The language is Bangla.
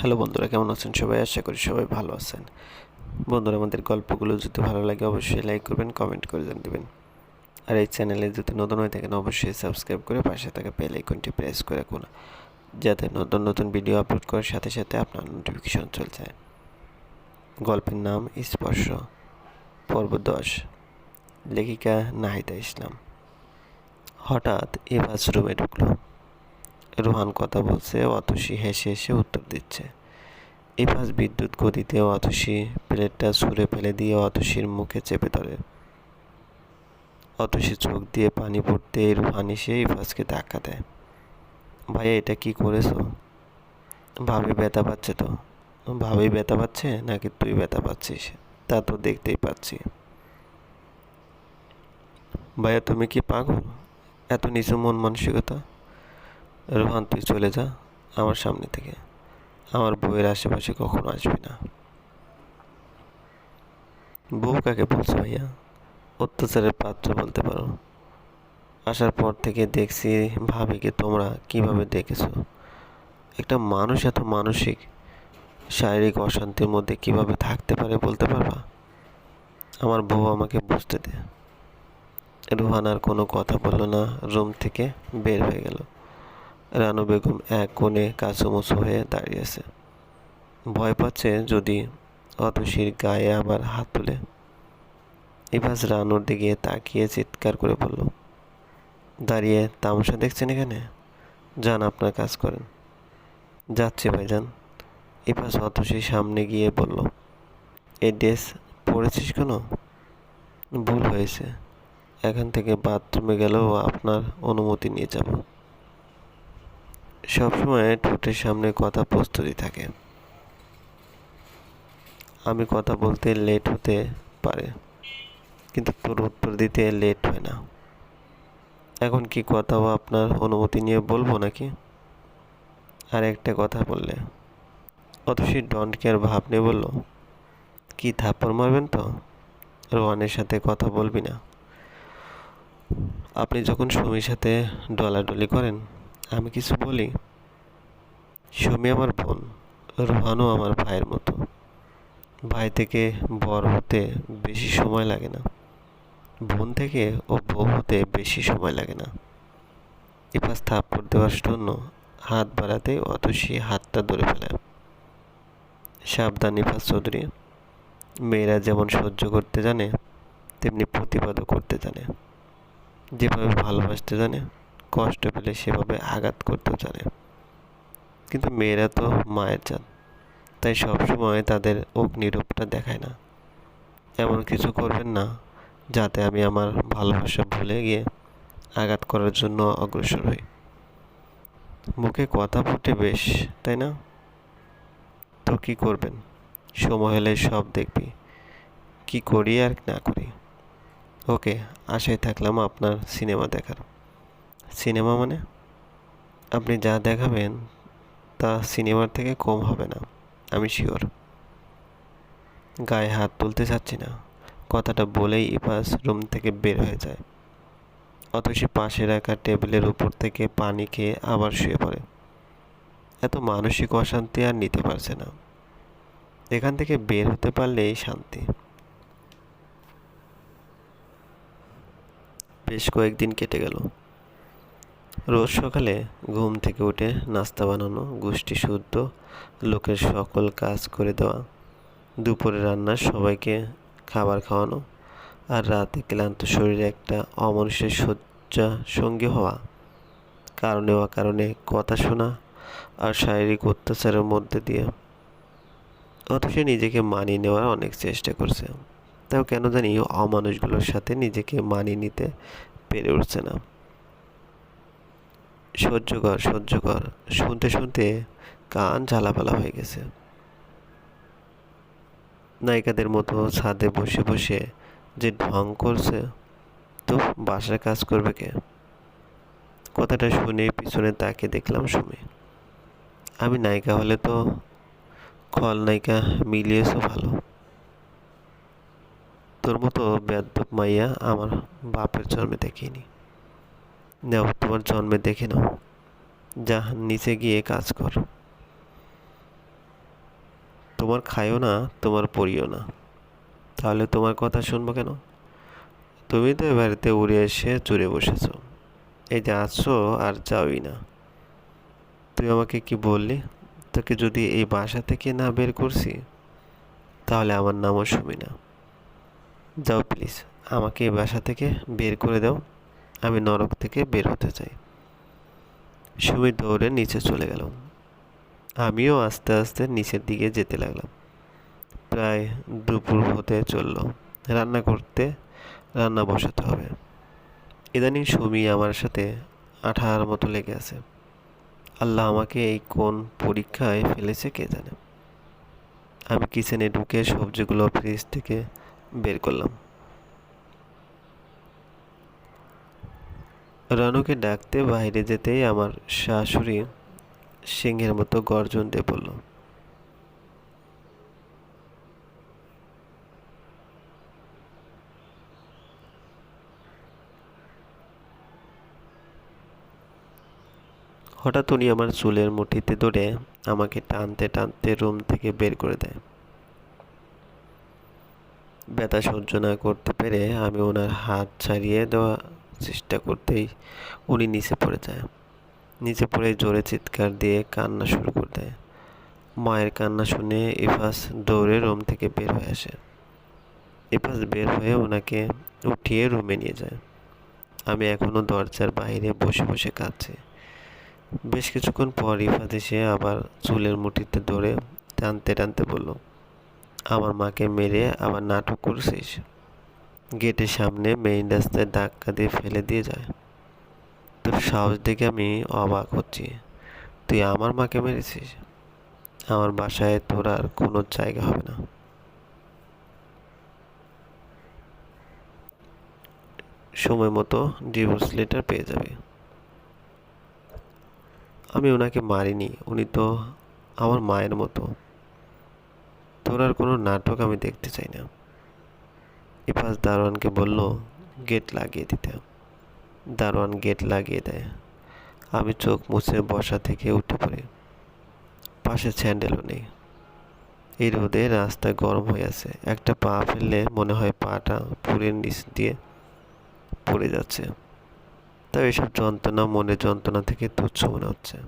হ্যালো বন্ধুরা, কেমন আছেন সবাই? আশা করি সবাই ভালো আছেন। বন্ধুরা, আমাদের গল্পগুলো যদি ভালো লাগে, অবশ্যই লাইক করবেন, কমেন্ট করে জান দেবেন আর এই চ্যানেলে যদি নতুন হয়ে থাকেন, অবশ্যই সাবস্ক্রাইব করে পাশে থাকা বেল আইকনটি প্রেস করে রাখুন, যাতে নতুন নতুন ভিডিও আপলোড করার সাথে সাথে আপনার নোটিফিকেশন চলে যায় গল্পের নাম স্পর্শ, পর্ব দশ, লেখিকা নাহিদা ইসলাম। হঠাৎ এভাস রুমে ঢুকলো। রোহান কথা বলছে, অতসী হেসে হেসে উত্তর দিচ্ছে। ইফাজ বিদ্যুৎ গতিতে অতসী প্লেটটা ছুঁড়ে ফেলে দিয়ে অতসীর মুখে চেপে ধরে। অতসী চোখ দিয়ে পানি পড়তে রুহান এসে ইফাজকে ধাক্কা দেয়। ভাইয়া, এটা কি করেছ? ভাবি ব্যথা পাচ্ছে তো। ভাবি ব্যথা পাচ্ছে নাকি তুই ব্যথা পাচ্ছিস? তা তো দেখতেই পাচ্ছি। ভাইয়া, তুমি কি পাগল? এত নিচু মন মানসিকতা? রোহান, তুই চলে যা আমার সামনে থেকে। আমার বউয়ের আশেপাশে কখনো আসবি না। বউ কাকে বলছো ভাইয়া? অত্যাচারের পাত্র বলতে পারো। আসার পর থেকে দেখছি ভাবিকে তোমরা কীভাবে দেখেছ? একটা মানুষ এত মানসিক, শারীরিক অশান্তির মধ্যে কীভাবে থাকতে পারে বলতে পারবা? আমার বউ আমাকে বুঝতে দে। রোহান আর কোনো কথা বলল না, রুম থেকে বের হয়ে গেল। রানু বেগম এক কোণে কাচুমুচু হয়ে দাঁড়িয়ে আছে। ভয় পাচ্ছে যদি অতসীর গায়ে আবার হাত তুলে। ইভাস রানুর দিকে তাকিয়ে চিৎকার করে বলল, দাঁড়িয়ে তামাশা দেখছেন এখানে? যান, আপনার কাজ করেন। যাচ্ছে ভাইজান। ইভাস অতসীর সামনে গিয়ে বলল, এই ড্রেস পরেছিস কেন? ভুল হয়েছে। এখান থেকে বাথরুমে গেলেও আপনার অনুমতি নিয়ে যাব। সবসময় ঠোঁটের সামনে কথা প্রস্তুতি থাকে। আমি কথা বলতে লেট হতে পারে, কিন্তু তোর উত্তর দিতে লেট হয় না। এখন কি কথাও আপনার অনুমতি নিয়ে বলব নাকি? আর একটা কথা বললে, অতসী ডন্ট কেয়ার ভাব নিয়ে বলল, কি থাপ্পড় মারবেন তো? রোহানের সাথে কথা বলবি না। আপনি যখন সুমির সাথে ডলাডলি করেন আমি কিছু বলি? সুমি আমার বোন, রোহানও আমার ভাইয়ের মতো। ভাই থেকে বড় হতে বেশি সময় লাগে না। বোন থেকে ও বউ হতে বেশি সময় লাগে না। ইপাস থাপ্পড় দেওয়ার জন্য হাত বাড়াতে অতসী হাতটা ধরে ফেলে। সাবধান ইফাস চৌধুরী, মেয়েরা যেমন সহ্য করতে জানে, তেমনি প্রতিবাদও করতে জানে। যেভাবে ভালোবাসতে জানে কষ্ট পেলে সেভাবে আঘাত করতেও জানে। কিন্তু মেয়েরা তো মায়ের চান তাই সবসময় তাদের অগ্নিরূপটা দেখায় না। এমন কিছু করবেন না, যাতে আমি আমার ভালোবাসা ভুলে গিয়ে আঘাত করার জন্য অগ্রসর হই। মুখে কথা ফুটে বেশ, তাই না? তো কি করবেন? সময় হলে সব দেখবি। কি করি আর না করি? ওকে, আশায় থাকলাম আপনার সিনেমা দেখার। সিনেমা মানে? আপনি যা দেখাবেন, তা সিনেমার থেকে কম হবে না, আমি শিওর গায়ে হাত তুলতে চাচ্ছি না, কথাটা বলেই ইফাস রুম থেকে বের হয়ে যায়। অতসী পাশে রাখা টেবিলের উপর থেকে পানি খেয়ে আবার শুয়ে পড়ে। এত মানসিক অশান্তি আর নিতে পারছে না। এখান থেকে বের হতে পারলেই শান্তি। বেশ কয়েকদিন কেটে গেল। রোজ সকালে ঘুম থেকে উঠে নাস্তা বানানো, গোষ্ঠী শুদ্ধ, লোকের সকল কাজ করে দেওয়া, দুপুরে রান্না সবাইকে খাবার খাওয়ানো আর রাতে ক্লান্ত শরীরে একটা অমানুষের শয্যা সঙ্গী হওয়া। কারণে অকারণে কথা শোনা আর শারীরিক অত্যাচারের মধ্যে দিয়ে অথচ নিজেকে মানিয়ে নেওয়ার অনেক চেষ্টা করছে। তাও কেন জানি অমানুষগুলোর সাথে নিজেকে মানিয়ে নিতে পেরে উঠছে না। সহ্য কর সহ্য কর। শুনতে শুনতে কান ঝালাপালা হয়ে গেছে। নায়িকাদের মতো ছাদে বসে বসে যে ঢং করছে, তো বাসার কাজ করবে কে? কথাটা শুনে পিছনে তাকে দেখলাম সুমি। আমি নায়িকা হলে তো খলনায়িকা মিলিয়েছো ভালো। তোর মতো বেদ্যপ মাইয়া আমার বাপের জন্মে দেখিনি। নাও, তোমার জন্মে দেখে নাও। যা নিচে গিয়ে কাজ কর। তোমার খায়ও না, তোমার পড়িও না। তাহলে তোমার কথা শুনব কেন? তুমি তো বাড়িতে উড়ে এসে চুরে বসেছো। এই যে আছো আর যাওই না। তুই আমাকে কি বললি? তোকে যদি এই বাসা থেকে না বের করছি, তাহলে আমার নামও সুমি না। যাও প্লিজ আমাকে এই বাসা থেকে বের করে দাও। আমি নরক থেকে বের হতে চাই। সুমি দৌড়ে নিচে চলে গেল। আমিও আস্তে আস্তে নিচের দিকে যেতে লাগলাম। প্রায় দুপুর হতে চলল। রান্না করতে রান্না বসাতে হবে। ইদানিং সুমি আমার সাথে আঠার মতো লেগে আছে। আল্লাহ আমাকে এই কোন পরীক্ষায় ফেলেছে কে জানে। আমি কিচেনে ঢুকে সবজিগুলো ফ্রিজ থেকে বের করলাম। রানুকে ডাকতে বাইরে যেতেই আমার শাশুড়ি সিংহের মতো গর্জন দিয়ে পড়ল হঠাৎ উনি আমার চুলের মুঠিতে ধরে আমাকে টানতে টানতে রুম থেকে বের করে দেয়। ব্যথা সহ্য না করতে পেরে আমি ওনার হাত ছাড়িয়ে দেওয়া চেষ্টা করতেই উনি নিচে পড়ে যায়। নিচে পড়ে জোরে চিৎকার দিয়ে কান্না শুরু করে দেয়। মায়ের কান্না শুনে ইফাস দৌড়ে রুম থেকে বের হয়ে আসে। ইফাস বের হয়ে ওনাকে উঠিয়ে রুমে নিয়ে যায়। আমি এখনও দরজার বাইরে বসে বসে কাঁদছি। বেশ কিছুক্ষণ পর ইফাত এসে আবার চুলের মুঠিতে ধরে টানতে টানতে বলল, আমার মাকে মেরে আবার নাটক করছিস? গেটের সামনে মেইন রাস্তায় ধাক্কা দিয়ে ফেলে দিয়ে যায়। তোর সাহস দেখে আমি অবাক হচ্ছি। তুই আমার মাকে মেরেছিস? আমার বাসায় তোর আর কোনো জায়গা হবে না। সময় মতো ডিভোর্স লেটার পেয়ে যাবে। আমি ওনাকে মারিনি, উনি তো আমার মায়ের মতো। তোর আর কোনো নাটক আমি দেখতে চাই না। ইফাজ দারোয়ানকে বলল, গেট লাগিয়ে দিতে। দারোয়ান গেট লাগিয়ে দেয়। আমি চোখ মুছে বসা থেকে উঠে পড়ি। পাশে স্যান্ডেলও নেই। এই রোদে রাস্তা গরম হয়ে আছে। একটা পা ফেললে মনে হয় পাটা পুরের নিচ দিয়ে পড়ে যাচ্ছে। তাই এসব যন্ত্রণা মনে যন্ত্রণা থেকে তুচ্ছ মনে হচ্ছে।